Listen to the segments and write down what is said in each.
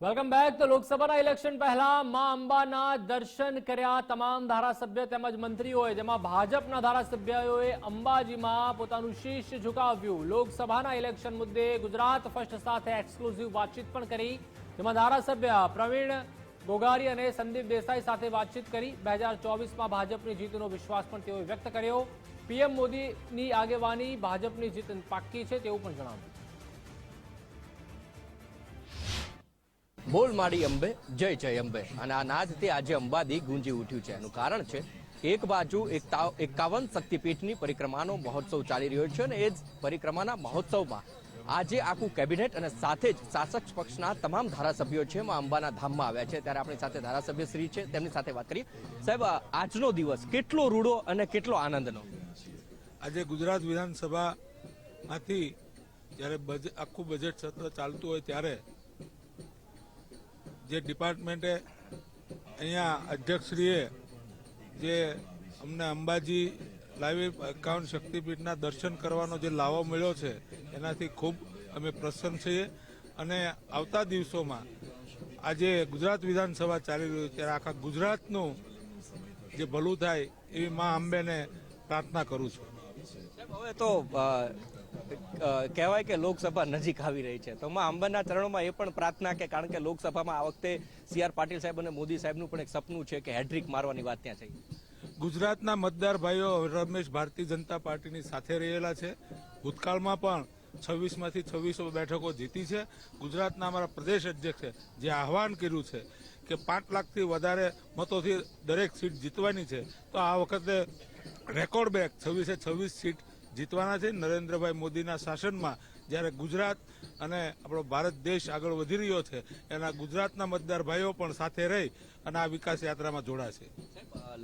Welcome back તો લોકસભાના election પહેલા મા અંબાના દર્શન કર્યા તમામ ધારાસભ્ય તેમજ મંત્રીઓએ, જેમાં ભાજપના ધારાસભ્યોએ અંબાજીમાં પોતાનું શીશ ઝુકાવ્યું. લોકસભાના ઇલેક્શન મુદ્દે ગુજરાત ફર્સ્ટ સાથે એક્સક્લુઝિવ વાતચીત પણ કરી. જેમાં ધારાસભ્ય પ્રવીણ ગોગારી અને સંદીપ દેસાઈ સાથે વાતચીત કરી. બે હજાર ચોવીસમાં ભાજપની જીતનો વિશ્વાસ પણ તેઓએ વ્યક્ત કર્યો. પીએમ મોદીની આગેવાની ભાજપની જીત પાક્કી છે તેવું પણ જણાવ્યું. બોલ મારી અંબે, જય જય અંબે. અને આ નાદથી આજે અંબાદી ગુંજી ઉઠ્યું છે. એનું કારણ છે, એક બાજુ એકાવન શક્તિપીઠની પરિક્રમાનો મહોત્સવ ચાલી રહ્યો છે અને એ જ પરિક્રમાના મહોત્સવમાં આજે આખું કેબિનેટ અને સાથે જ શાસક પક્ષના તમામ ધારાસભ્યો છે માં અંબાના ધામમાં આવ્યા છે. ત્યારે આપણી સાથે ધારાસભ્ય શ્રી છે, તેમની સાથે વાત કરીએ. સાહેબ આજનો દિવસ કેટલો રૂડો અને કેટલો આનંદનો? આજે ગુજરાત વિધાનસભામાંથી જ્યારે બજેટ આખું બજેટ સત્ર ચાલતું હોય ત્યારે જે ડિપાર્ટમેન્ટે અહીંયા અધ્યક્ષશ્રીએ જે અમને અંબાજી લાવી એકાવન શક્તિપીઠના દર્શન કરવાનો જે લાવો મળ્યો છે, એનાથી ખૂબ અમે પ્રસન્ન છીએ. અને આવતા દિવસોમાં આજે ગુજરાત વિધાનસભા ચાલી રહ્યું ત્યારે આખા ગુજરાતનું જે ભલું થાય એવી મા અંબેને પ્રાર્થના કરું છું. હવે તો કહેવાય કે લોકસભા નજીક આવી રહી છે. તો માં અંબાના ચરણોમાં એ પણ પ્રાર્થના કે, કારણ કે લોકસભામાં આ વખતે સી આર પાટીલ સાહેબ અને મોદી સાહેબનું પણ એક સપનું છે કે હેડ્રિક મારવાની વાત ત્યાં છે ગુજરાતના મતદાર ભાઈઓ રમેશ ભારતીય જનતા પાર્ટીની સાથે રહેલા છે. ભૂતકાળમાં પણ છવ્વીસમાંથી છવ્વીસો બેઠકો જીતી છે. ગુજરાતના અમારા પ્રદેશ અધ્યક્ષે જે આહવાન કર્યું છે કે પાંચ લાખથી વધારે મતોથી દરેક સીટ જીતવાની છે, તો આ વખતે રેકોર્ડ બેક છવ્વીસે છવ્વીસ સીટ જીતવાના છે. નરેન્દ્રભાઈ મોદીના શાસનમાં જ્યારે ગુજરાત અને આપણો ભારત દેશ આગળ વધી રહ્યો છે એના ગુજરાતના મતદાર ભાઈઓ પણ સાથે રહી અને આ વિકાસ યાત્રામાં જોડાશે.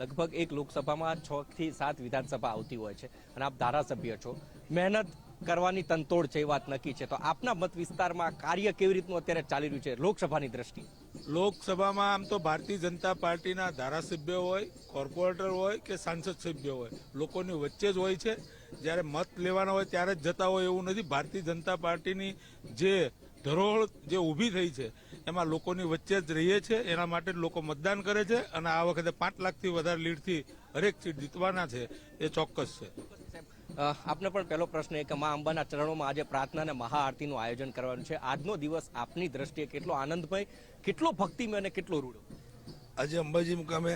લગભગ એક લોકસભામાં છ થી સાત વિધાનસભા આવતી હોય છે અને આપ ધારાસભ્ય છો. મહેનત કરવાની તંતોડ છે એ વાત નક્કી છે. તો આપના મત વિસ્તારમાં કાર્ય કેવી રીતનું અત્યારે ચાલી રહ્યું છે લોકસભાની દ્રષ્ટિએ? લોકસભામાં આમ તો ભારતીય જનતા પાર્ટીના ધારાસભ્યો હોય કોર્પોરેટર હોય કે સાંસદ સભ્યો હોય લોકોની વચ્ચે જ હોય છે. જ્યારે મત લેવાના હોય ત્યારે જ જતા હોય એવું નથી. ભારતીય જનતા પાર્ટીની જે ધરોહર જે ઊભી થઈ છે એમાં લોકોની વચ્ચે જ રહીએ છે એના માટે લોકો મતદાન કરે છે અને આ વખતે પાંચ લાખથી વધારે લીડથી હરેક સીટ જીતવાના છે એ ચોક્કસ છે. આપને પણ પહેલો પ્રશ્ન એ કે મા અંબાના ચરણોમાં આજે પ્રાર્થના અને મહાઆરતીનું આયોજન કરવાનું છે. આજનો દિવસ આપની દ્રષ્ટિએ કેટલો આનંદમય કેટલો ભક્તિમય અને કેટલો રૂડો આજે અંબાજી મુકામે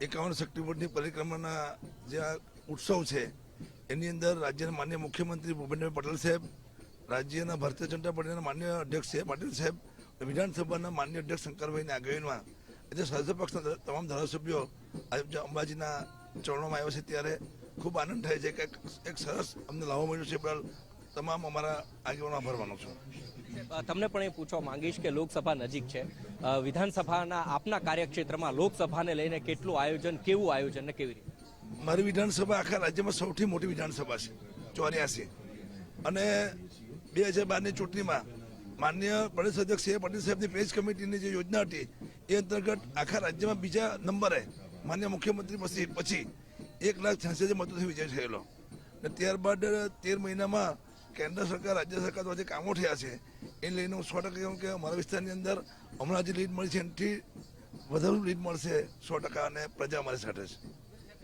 એકાવન શક્તિપીઠની પરિક્રમાના જે આ ઉત્સવ છે એની અંદર રાજ્યના માન્ય મુખ્યમંત્રી ભૂપેન્દ્રભાઈ પટેલ સાહેબ, રાજ્યના ભારતીય જનતા પાર્ટીના માન્ય અધ્યક્ષ છે પાટીલ સાહેબ વિધાનસભાના માન્ય અધ્યક્ષ શંકરભાઈની આગેવાનીમાં. આજે શાસક પક્ષના તમામ ધારાસભ્યો આજે અંબાજીના ચરણોમાં આવ્યા છે ત્યારે ખૂબ આનંદ થાય છે કે એક સરસ અમને લાવો મળ્યો છે. બદલ તમામ અમારા આગેવાનો આભાર માનું છું. તમને પણ એ પૂછવા માંગીશ કે લોકસભા નજીક છે. વિધાનસભાના આપના કાર્યક્ષેત્રમાં લોકસભાને લઈને કેટલું આયોજન, કેવું આયોજન ને કેવી રીતે? મારી વિધાનસભા આખા રાજ્યમાં સૌથી મોટી વિધાનસભા છે, ચોર્યાસી. અને બે હજાર બારની ચૂંટણીમાં માન્ય પ્રદેશ અધ્યક્ષ સી પાટીલ સાહેબની પેજ કમિટીની જે યોજના હતી, એ અંતર્ગત આખા રાજ્યમાં બીજા નંબરે માન્ય મુખ્યમંત્રી પછી પછી એક લાખ છ્યાસી હજાર મતોથી વિજય થયેલો. અને ત્યારબાદ તેર મહિનામાં કેન્દ્ર સરકાર, રાજ્ય સરકાર દ્વારા જે કામો થયા છે, એ લઈને હું સો ટકા કહું કે અમારા વિસ્તારની અંદર હમણાં જે લીડ મળી છે, એનાથી વધારે લીડ મળશે સો ટકા અને પ્રજા અમારી સાથે છે.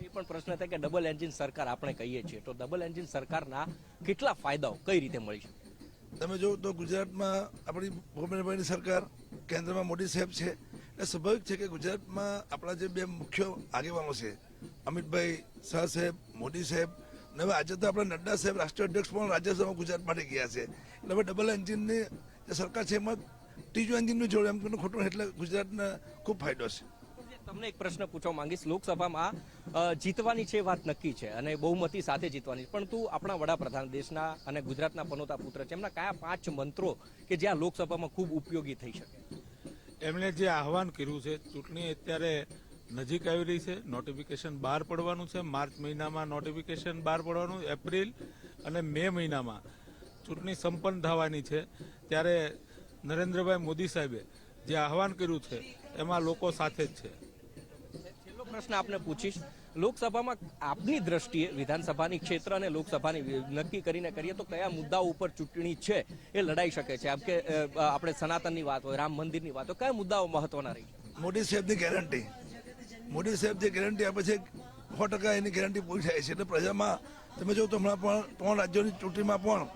એ પણ પ્રશ્ન થાય કે ડબલ એન્જિન સરકાર આપણે કહીએ છીએ. તો ડબલ એન્જિન સરકારના કેટલા ફાયદાઓ કઈ રીતે મળી શકે? તમે જો તો ગુજરાતમાં આપણી ભૂપેન્દ્રભાઈની સરકાર કેન્દ્રમાં મોદી સાહેબ છે. એટલે સ્વાભાવિક છે કે ગુજરાતમાં આપણા જે બે મુખ્ય આગેવાનો છે, અમિતભાઈ શાહ સાહેબ, મોદી સાહેબ અને હવે આજે તો આપણા નડ્ડા સાહેબ રાષ્ટ્રીય અધ્યક્ષ પણ રાજ્યસભામાં ગુજરાત માટે ગયા છે. એટલે હવે ડબલ એન્જિનની સરકાર છે એમાં ત્રીજું એન્જિનનું જોડે એમ ખોટું એટલે ગુજરાતને ખૂબ ફાયદો છે. તમને એક પ્રશ્ન પૂછવા માંગીશ. લોકસભામાં જીતવાની છે વાત નક્કી છે અને બહુમતી સાથે જીતવાની છે. પરંતુ આપણા વડાપ્રધાન દેશના અને ગુજરાતના પનોતા પુત્ર છે. એમના કયા પાંચ મંત્રો કે જે આ લોકસભામાં ખૂબ ઉપયોગી થઈ શકે? એમણે જે આહવાન કર્યું છે, ચૂંટણી અત્યારે નજીક આવી રહી છે. નોટિફિકેશન બહાર પડવાનું છે. માર્ચ મહિનામાં નોટિફિકેશન બહાર પડવાનું, એપ્રિલ અને મે મહિનામાં ચૂંટણી સંપન્ન થવાની છે. ત્યારે નરેન્દ્રભાઈ મોદી સાહેબે જે આહવાન કર્યું છે, એમાં લોકો સાથે જ છે. પ્રશ્ન આપને પૂછીશ. લોકસભામાં આપની દ્રષ્ટિએ વિધાનસભાની ક્ષેત્ર અને લોકસભાની નક્કી કરીને કરીએ તો કયા મુદ્દાઓ ઉપર ચૂંટણી છે એ લડાઈ શકે છે? આમ કે આપણે સનાતનની વાત હોય, રામ મંદિરની વાત હોય, કયા મુદ્દાઓ મહત્વના રહી? મોદી સાહેબની ગેરંટી. મોદી સાહેબ જે ગેરંટી આપે છે સો ટકા એની ગેરંટી પૂરી થાય છે. એટલે પ્રજામાં, તમે જો તો હમણાં પણ ત્રણ રાજ્યોની ચૂંટણીમાં પણ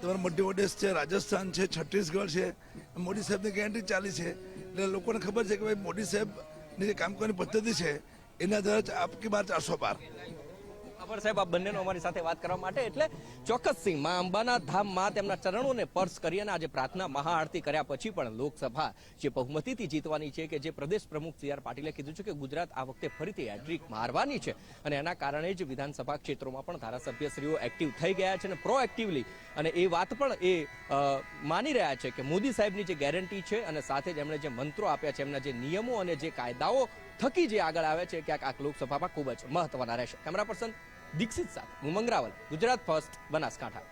તમારે મધ્યપ્રદેશ છે, રાજસ્થાન છે, છત્તીસગઢ છે, મોદી સાહેબની ગેરંટી ચાલી છે. એટલે લોકોને ખબર છે કે ભાઈ મોદી સાહેબની જે કામ કરવાની પદ્ધતિ છે એના દ્વારા આપકી બાર ચારસો પાર. ખબર સાહેબ, આ બંનેનો અમારી સાથે વાત કરવા માટે. એટલે ચોક્કસ સિંહ, માં અંબાના ધામમાં તેમના ચરણોને સ્પર્શ કરી અને આજે પ્રાર્થના, મહાઆરતી કર્યા પછી પણ લોકસભા જે બહુમતીથી જીતવાની છે કે જે પ્રદેશ પ્રમુખ સી આર પાટીલે કીધું છે કે ગુજરાત આ વખતે ફરીથી હેટ્રિક મારવાની છે. અને એના કારણે જ વિધાનસભા ક્ષેત્રોમાં પણ ધારાસભ્યશ્રીઓ એક્ટિવ થઈ ગયા છે અને પ્રોએક્ટિવલી અને એ વાત પણ એ માની રહ્યા છે કે મોદી સાહેબની જે ગેરંટી છે અને સાથે જ એમણે જે મંત્રો આપ્યા છે, એમના જે નિયમો અને જે કાયદાઓ થકી જે આગળ આવે છે, ક્યાંક આ લોકસભામાં ખૂબ જ મહત્વના રહેશે. કેમેરા પર્સન દીક્ષિત સાથે હું મંગરાવલ ગુજરાત ફર્સ્ટ બનાસકાંઠા.